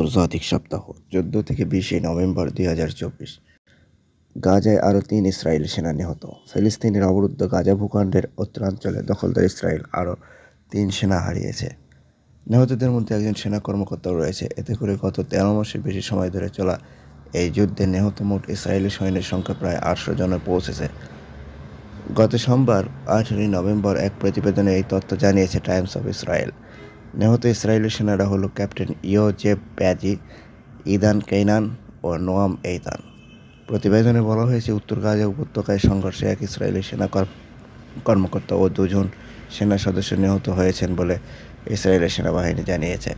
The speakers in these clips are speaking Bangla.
আন্তর্জাতিক সপ্তাহ, চোদ্দ থেকে বিশে নভেম্বর দুই হাজার চব্বিশ। গাজায় আরও তিন ইসরায়েলি সেনা নিহত। ফিলিস্তিনের অবরুদ্ধ গাজা ভূখণ্ডের উত্তরাঞ্চলে দখলদার ইসরায়েল আরও তিন সেনা হারিয়েছে। নিহতদের মধ্যে একজন সেনা কর্মকর্তাও রয়েছে। এতে করে গত তেরো মাসের বেশি সময় ধরে চলা এই যুদ্ধে নিহত মোট ইসরায়েলি সৈন্যের সংখ্যা প্রায় আটশো জনে পৌঁছেছে। গত সোমবার, আঠেরোই নভেম্বর এক প্রতিবেদনে এই তথ্য জানিয়েছে টাইমস অফ ইসরায়েল। নিহত ইসরায়েলি সেনারা হলো ক্যাপ্টেন ইও জেব প্যাজি, ইদান কেইনান ও নোয়াম এইদান প্রতিবেদনে বলা হয়েছে, উত্তর গাজা উপত্যকায় সংঘর্ষে এক ইসরায়েলি সেনা কর- কর্মকর্তা ও দুজন সেনা সদস্য নিহত হয়েছেন বলে ইসরায়েলের সেনাবাহিনী জানিয়েছে।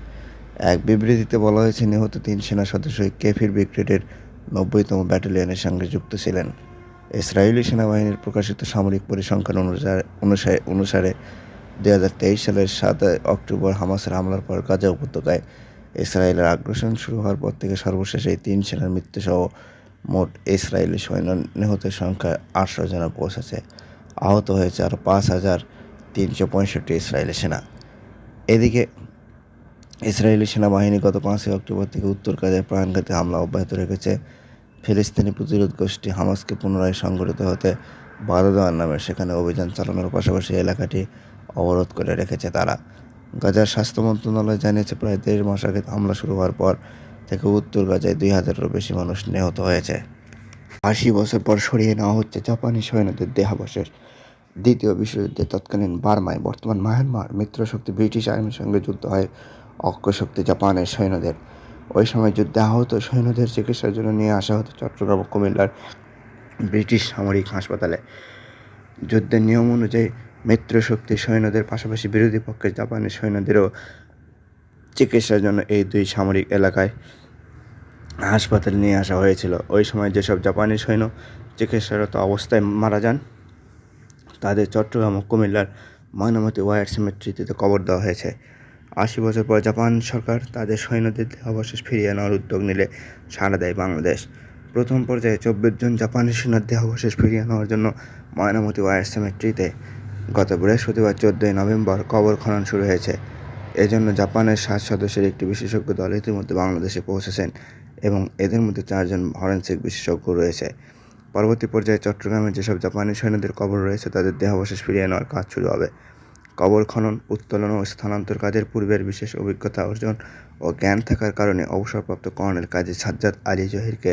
এক বিবৃতিতে বলা হয়েছে, নিহত তিন সেনা সদস্যই কেফির ব্রিগেডের নব্বইতম ব্যাটালিয়নের সঙ্গে যুক্ত ছিলেন। ইসরায়েলি সেনাবাহিনীর প্রকাশিত সামরিক পরিসংখ্যান অনুসারে অনুসারে দুই হাজার তেইশ সালের সাত অক্টোবর হামাসের হামলার পর গাজা উপত্যকায় ইসরায়েলের আগ্রাসন শুরু হওয়ার পর থেকে সর্বশেষ এই তিন সেনার মৃত্যুসহ মোট ইসরায়েলি সৈন্য নিহতের সংখ্যা আটশো জনে পৌঁছেছে। আহত হয়েছে আরও পাঁচ হাজার তিনশো পঁয়ষট্টি ইসরায়েলি সেনা। এদিকে ইসরায়েলি সেনাবাহিনী গত পাঁচই অক্টোবর থেকে উত্তর গাজায় প্রাণঘাতী হামলা অব্যাহত রেখেছে। ফিলিস্তিনি প্রতিরোধ গোষ্ঠী হামাসকে পুনরায় সংগঠিত হতে বাধা দেওয়ার নামে সেখানে অভিযান চালানোর পাশাপাশি এলাকাটি অবরোধ করে রেখেছে তারা। গাজার স্বাস্থ্য মন্ত্রণালয় জানিয়েছে, প্রায় দেড় মাস আগে হামলা শুরু হওয়ার পর থেকে উত্তর গাজায় দুই হাজারেরও বেশি মানুষ নিহত হয়েছে। আশি বছর পর সরিয়ে নেওয়া হচ্ছে জাপানি সৈন্যদের দেহাবশেষ। দ্বিতীয় বিশ্বযুদ্ধে তৎকালীন বার্মায় বর্তমান মায়ানমার মিত্রশক্তি ব্রিটিশ আর্মির সঙ্গে যুদ্ধ হয় অক্ষশক্তি জাপানের সৈন্যদের। ওই সময় যুদ্ধে আহত সৈন্যদের চিকিৎসার জন্য নিয়ে আসা হতো চট্টগ্রাম ও কুমিল্লার ব্রিটিশ সামরিক হাসপাতালে। যুদ্ধের নিয়ম অনুযায়ী মিত্রশক্তি সৈন্যদের পাশাপাশি বিরোধী পক্ষের জাপানের সৈন্যদেরও চিকিৎসার জন্য এই দুই সামরিক এলাকায় হাসপাতালে নিয়ে আসা হয়েছিল। ওই সময় যেসব জাপানি সৈন্য চিকিৎসারত অবস্থায় মারা যান, তাদের চট্টগ্রাম ও কুমিল্লার ময়নামতি ওয়ার সিমেট্রিতে কবর দেওয়া হয়েছে। আশি বছর পর জাপান সরকার তাদের সৈন্যদের অবশেষ ফিরিয়ে নেওয়ার উদ্যোগ নিলে সাড়া দেয় বাংলাদেশ। প্রথম পর্যায়ে চব্বিশ জন জাপানি সেনার দেহাবশেষ ফিরিয়ে নেওয়ার জন্য ময়নামতি ওয়ার সিমেট্রিতে গত বৃহস্পতিবার চোদ্দই নভেম্বর কবর খনন শুরু হয়েছে। এজন্য জাপানের সাত সদস্যের একটি বিশেষজ্ঞ দল ইতিমধ্যে বাংলাদেশে পৌঁছেছেন এবং এদের মধ্যে চারজন ফরেন্সিক বিশেষজ্ঞ রয়েছে। পরবর্তী পর্যায়ে চট্টগ্রামের যেসব জাপানি সৈন্যদের কবর রয়েছে, তাদের দেহাবশেষ ফিরিয়ে নেওয়ার কাজ শুরু হবে। কবর খনন, উত্তোলন ও স্থানান্তর কাজের পূর্বের বিশেষ অভিজ্ঞতা অর্জন ও জ্ঞান থাকার কারণে অবসরপ্রাপ্ত কর্নেল কাজী সাজ্জাদ আলী জহিরকে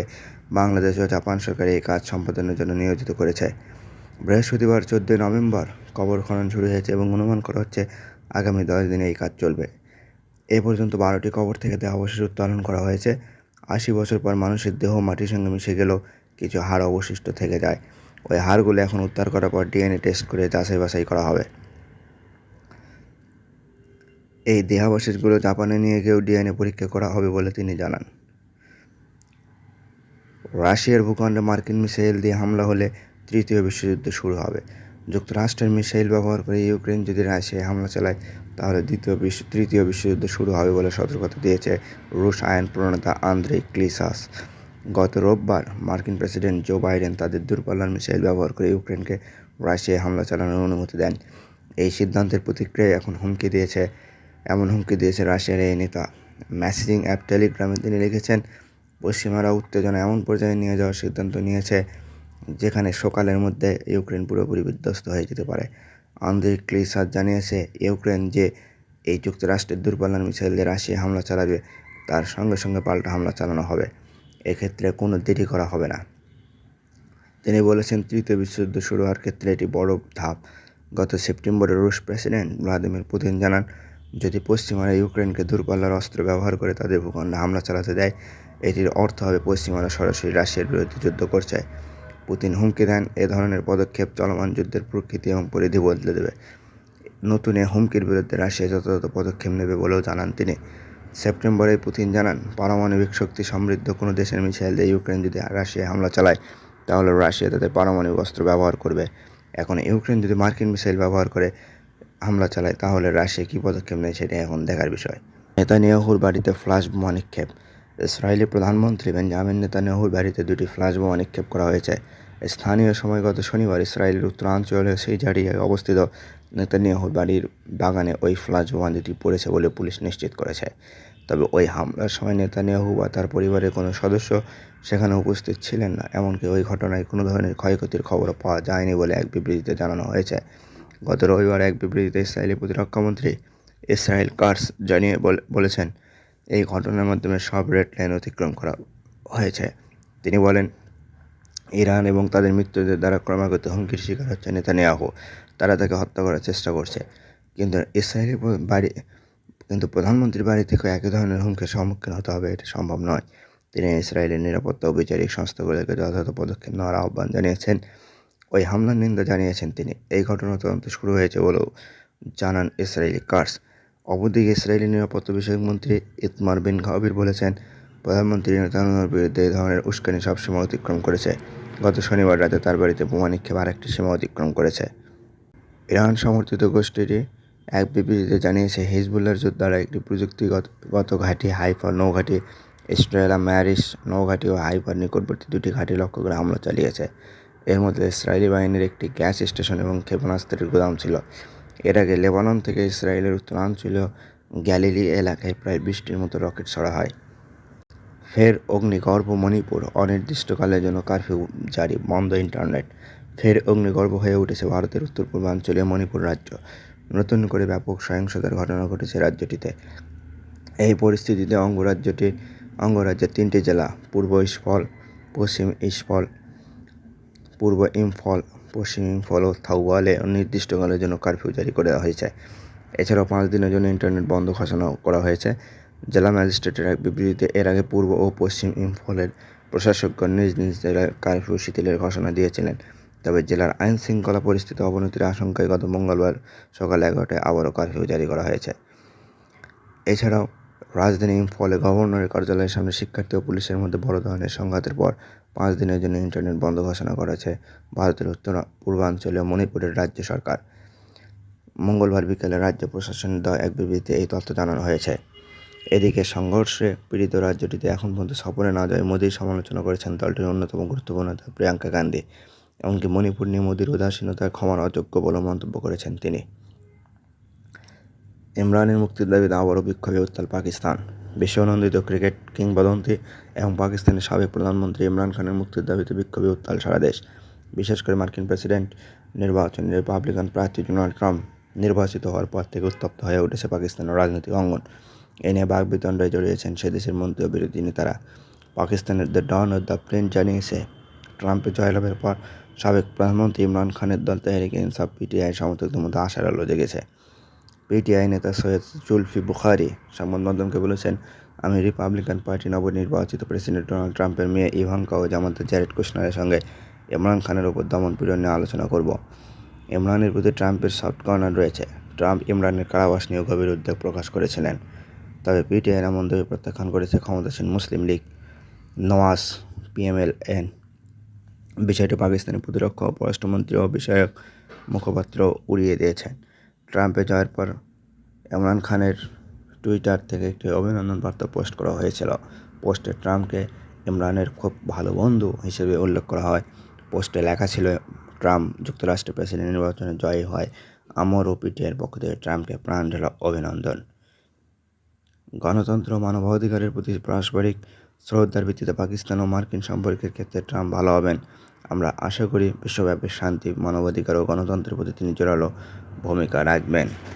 বাংলাদেশ ও জাপান সরকার এই কাজ সম্পাদনের জন্য নিয়োজিত করেছে। বৃহস্পতিবার, চোদ্দোই নভেম্বর কবর খনন শুরু হয়েছে এবং অনুমান করা হচ্ছে আগামী দশ দিনে এই কাজ চলবে। এ পর্যন্ত বারোটি কবর থেকে দেহাবশেষ উত্তোলন করা হয়েছে। আশি বছর পর মানুষের দেহ মাটির সঙ্গে মিশে গেলেও কিছু হাড় অবশিষ্ট থেকে যায়। ওই হাড়গুলো এখন উদ্ধার করার পর ডিএনএ টেস্ট করে যাচাই বাছাই করা হবে। এই দেহাবশেষগুলো জাপানে নিয়ে গিয়েও ডিএনএ পরীক্ষা করা হবে বলে তিনি জানান। রাশিয়ার ভূখণ্ডে মার্কিন মিসাইল দিয়ে হামলা হলে তৃতীয় বিশ্বযুদ্ধ শুরু হবে। যুক্তরাষ্ট্রের মিসাইল ব্যবহার করে ইউক্রেন যদি রাশিয়ায় হামলা চালায়, তাহলে দ্বিতীয় বিশ্ব তৃতীয় বিশ্বযুদ্ধ শুরু হবে বলে সতর্কতা দিয়েছে রুশ আইন প্রণেতা আন্দ্রে ক্লিসাস। গত রোববার মার্কিন প্রেসিডেন্ট জো বাইডেন তাদের দূরপাল্লার মিসাইল ব্যবহার করে ইউক্রেনকে রাশিয়ায় হামলা চালানোর অনুমতি দেন। এই সিদ্ধান্তের প্রতিক্রিয়ায় এখন হুমকি দিয়েছে এমন হুমকি দিয়েছে রাশিয়ার এই নেতা। মেসেজিং অ্যাপ টেলিগ্রামে তিনি লিখেছেন, পশ্চিমারা উত্তেজনা এমন পর্যায়ে নিয়ে যাওয়ার সিদ্ধান্ত নিয়েছে যেখানে সকালের মধ্যে ইউক্রেন পুরোপুরি বিধ্বস্ত হয়ে যেতে পারে। আন্দ্রে ক্লিসার জানিয়েছে ইউক্রেন যে এই যুক্তরাষ্ট্রের দূরপাল্লার দিয়ে রাশিয়া হামলা চালাবে, তার সঙ্গে সঙ্গে পাল্টা হামলা চালানো হবে। এক্ষেত্রে কোনো দেরি করা হবে না। তিনি বলেছেন, তৃতীয় বিশ্বযুদ্ধ শুরু হওয়ার ক্ষেত্রে এটি বড় ধাপ। গত সেপ্টেম্বরে রুশ প্রেসিডেন্ট ভ্লাদিমির পুতিন জানান, যদি পশ্চিমারা ইউক্রেনকে দূরপাল্লার অস্ত্র ব্যবহার করে তাদের ভূখণ্ডে হামলা চালাতে দেয়, এটির অর্থ হবে পশ্চিমারা সরাসরি রাশিয়ার বিরুদ্ধে যুদ্ধ করছে। পুতিন হুমকি দেন, এ ধরনের পদক্ষেপ চলমান যুদ্ধের প্রকৃতি এবং পরিধি বদলে দেবে। নতুন এ হুমকির বিরুদ্ধে রাশিয়া যথাযথ পদক্ষেপ নেবে বলেও জানান তিনি। সেপ্টেম্বরে পুতিন জানান, পারমাণবিক শক্তি সমৃদ্ধ কোনো দেশের মিসাইল দিয়ে ইউক্রেন যদি রাশিয়ায় হামলা চালায়, তাহলে রাশিয়া তাদের পারমাণবিক অস্ত্র ব্যবহার করবে। এখন ইউক্রেন যদি মার্কিন মিসাইল ব্যবহার করে হামলা চালায়, তাহলে রাশিয়া কী পদক্ষেপ নেয় সেটা এখন দেখার বিষয়। নেতানিয়াহুর বাড়িতে ফ্লাশ বোমা নিক্ষেপ। ইসরায়েলি প্রধানমন্ত্রী বেঞ্জামিন নেতানিয়াহুর বাড়িতে দুটি ফ্লাশ বোমা নিক্ষেপ করা হয়েছে। স্থানীয় সময় গত শনিবার ইসরায়েলের উত্তরাঞ্চলে সেই জারিয়ায় অবস্থিত নেতানিয়াহুর বাড়ির বাগানে ওই ফ্লাশ বোমা দুটি পড়েছে বলে পুলিশ নিশ্চিত করেছে। তবে ওই হামলার সময় নেতানিয়াহু বা তার পরিবারের কোনো সদস্য সেখানে উপস্থিত ছিলেন না। এমনকি ওই ঘটনায় কোনো ধরনের ক্ষয়ক্ষতির খবরও পাওয়া যায়নি বলে এক বিবৃতিতে জানানো হয়েছে। গত রবিবার এক বিবৃতিতে ইসরায়েলি প্রতিরক্ষামন্ত্রী ইসরায়েল কার্স জানিয়ে বল- বলেছেন এই ঘটনার মাধ্যমে সব রেড লাইন অতিক্রম করা হয়েছে। তিনি বলেন, ইরান এবং তাদের মিত্রদের দ্বারা ক্রমাগত হুমকির শিকার হচ্ছে নেতানিয়াহু। তারা তাকে হত্যা করার চেষ্টা করছে। কিন্তু ইসরায়েলি বাড়ি, কিন্তু প্রধানমন্ত্রীর বাড়ি থেকে একই ধরনের হুমকির সম্মুখীন হতে হবে, এটা সম্ভব নয়। তিনি ইসরায়েলের নিরাপত্তা ও বিচারিক সংস্থাগুলোকে যথাযথ পদক্ষেপ নেওয়ার আহ্বান জানিয়েছেন। ওই হামলার নিন্দা জানিয়েছেন তিনি। এই ঘটনা তদন্ত শুরু হয়েছে বলেও জানান ইসরায়েলি কার্স। অপরদিকে ইসরায়েলি নিরাপত্তা বিষয়ক মন্ত্রী ইতমার বিন গাবির বলেছেন, প্রধানমন্ত্রী নেতানিয়াহুর বিরুদ্ধে এই ধরনের উস্কানি সব সীমা অতিক্রম করেছে। গত শনিবার রাতে তার বাড়িতে বোমা নিক্ষেপ আরেকটি সীমা অতিক্রম করেছে। ইরান সমর্থিত গোষ্ঠীটি এক বিবৃতিতে জানিয়েছে হিজবুল্লার যোদ্ধারা একটি প্রযুক্তিগত ঘাঁটি হাইফার নৌঘাঁটি ইসরায়েলা ম্যারিস নৌঘাঁটি ও হাইফার নিকটবর্তী দুটি ঘাঁটি লক্ষ্য করে হামলা চালিয়েছে। এর মধ্যে ইসরায়েলি বাহিনীর একটি গ্যাস স্টেশন এবং ক্ষেপণাস্ত্রের গোদাম ছিল। এর আগে লেবানন থেকে ইসরায়েলের উত্তরাঞ্চলীয় গ্যালিলি এলাকায় প্রায় বৃষ্টির মতো রকেট ছড়া হয়। ফের অগ্নিগর্ভ মণিপুর অনির্দিষ্টকালের জন্য কারফিউ জারি, বন্ধ ইন্টারনেট। ফের অগ্নিগর্ভ হয়ে উঠেছে ভারতের উত্তর পূর্বাঞ্চলীয় মণিপুর রাজ্য। নতুন করে ব্যাপক সহিংসতার ঘটনা ঘটেছে রাজ্যটিতে। এই পরিস্থিতিতে অঙ্গরাজ্যটি, অঙ্গরাজ্যের তিনটি জেলা, পূর্ব ইস্ফল, পশ্চিম ইস্ফল, পূর্ব ইম্ফল পশ্চিম ইম্ফল ও থাউয়ালে অনির্দিষ্টকালের জন্য কারফিউ জারি করে হয়েছে। এছাড়াও পাঁচ দিনের জন্য ইন্টারনেট বন্ধ ঘোষণা করা হয়েছে। জেলা ম্যাজিস্ট্রেটের এক বিবৃতিতে এর আগে পূর্ব ও পশ্চিম ইম্ফলের প্রশাসকগণ নিজ নিজ জেলায় কারফিউ শিথিলের ঘোষণা দিয়েছিলেন। তবে জেলার আইন শৃঙ্খলা পরিস্থিতি অবনতির আশঙ্কায় গত মঙ্গলবার সকাল এগারোটায় আবারও কারফিউ জারি করা হয়েছে। এছাড়াও রাজধানী ইম্ফলে গভর্নরের কার্যালয়ের সামনে শিক্ষার্থী ও পুলিশের মধ্যে বড় ধরনের সংঘাতের পর পাঁচ দিনের জন্য ইন্টারনেট বন্ধ ঘোষণা করেছে ভারতের উত্তর পূর্বাঞ্চলীয় মণিপুরের রাজ্য সরকার। মঙ্গলবার বিকেলে রাজ্য প্রশাসনের দেওয়া এক বিবৃতিতে এই তথ্য জানানো হয়েছে। এদিকে সংঘর্ষে পীড়িত রাজ্যটিতে এখন পর্যন্ত সফরে না যায় মোদীর সমালোচনা করেছেন দলটির অন্যতম গুরুত্বপূর্ণ নেতা প্রিয়াঙ্কা গান্ধী। এমনকি মণিপুর নিয়ে মোদীর উদাসীনতার ক্ষমার অযোগ্য বলে মন্তব্য করেছেন তিনি। ইমরানের মুক্তির দাবিতে আবারও বিক্ষোভে উত্তাল পাকিস্তান। বিশ্বনন্দিত ক্রিকেট কিংবদন্তি এবং পাকিস্তানের সাবেক প্রধানমন্ত্রী ইমরান খানের মুক্তির দাবিতে বিক্ষোভে উত্তাল সারা দেশ। বিশেষ করে মার্কিন প্রেসিডেন্ট, নির্বাচনে রিপাবলিকান প্রার্থী ডোনাল্ড ট্রাম্প নির্বাচিত হওয়ার পর থেকে উত্তপ্ত হয়ে উঠেছে পাকিস্তানের রাজনৈতিক অঙ্গন। এ নিয়ে বাগবিতণ্ডায় জড়িয়েছেন সে দেশের মন্ত্রী ও বিরোধী নেতারা। পাকিস্তানের দ্য ডন ও দ্য প্লেন জানিয়েছে, ট্রাম্পের জয়লাভের পর সাবেক প্রধানমন্ত্রী ইমরান খানের দল তেহরিক ইনসাফ পিটিআই সমর্থকদের মধ্যে আশার আলো জেগেছে। পিটিআই নেতা সৈয়দ জুলফি বুখারি, সংবাদ মাধ্যমকে বলেছেন, আমি রিপাবলিকান পার্টি নবনির্বাচিত প্রেসিডেন্ট ডোনাল্ড ট্রাম্পের মেয়ে ইভাঙ্কা ও জামাতা জ্যারেড কুশনারের সঙ্গে ইমরান খানের ওপর দমন পীড়ন নিয়ে আলোচনা করব। ইমরানের প্রতি ট্রাম্পের সফট কর্নার রয়েছে। ট্রাম্প ইমরানের কারাবাস নিয়েও গভীর উদ্বেগ প্রকাশ করেছিলেন। তবে পিটিআইয়ের এমন দাবি প্রত্যাখ্যান করেছে ক্ষমতাসীন মুসলিম লীগ, নওয়াজ, পিএমএলএন। বিষয়টি পাকিস্তানের প্রতিরক্ষা ও পররাষ্ট্রমন্ত্রী ও বিষয়ক মুখপাত্র উড়িয়ে দিয়েছেন। ট্রাম্পের যাওয়ার পর ইমরান খানের টুইটার থেকে একটি অভিনন্দন বার্তা পোস্ট করা হয়েছিল। পোস্টে ট্রাম্পকে ইমরানের খুব ভালো বন্ধু হিসেবে উল্লেখ করা হয়। পোস্টে লেখা ছিল, ট্রাম্প যুক্তরাষ্ট্রের প্রেসিডেন্ট নির্বাচনে জয়ী হয়। আমর ও পিটিআইয়ের পক্ষ থেকে ট্রাম্পকে প্রাণ ঢালা অভিনন্দন। গণতন্ত্র মানবাধিকারের প্রতি পারস্পরিক শ্রদ্ধার ভিত্তিতে পাকিস্তান ও মার্কিন সম্পর্কের ক্ষেত্রে ট্রাম্প ভালো হবেন। আমরা আশা করি বিশ্বব্যাপী শান্তি, মানবাধিকার ও গণতন্ত্রের প্রতি তিনি জোরালো ভূমিকা রাখবেন।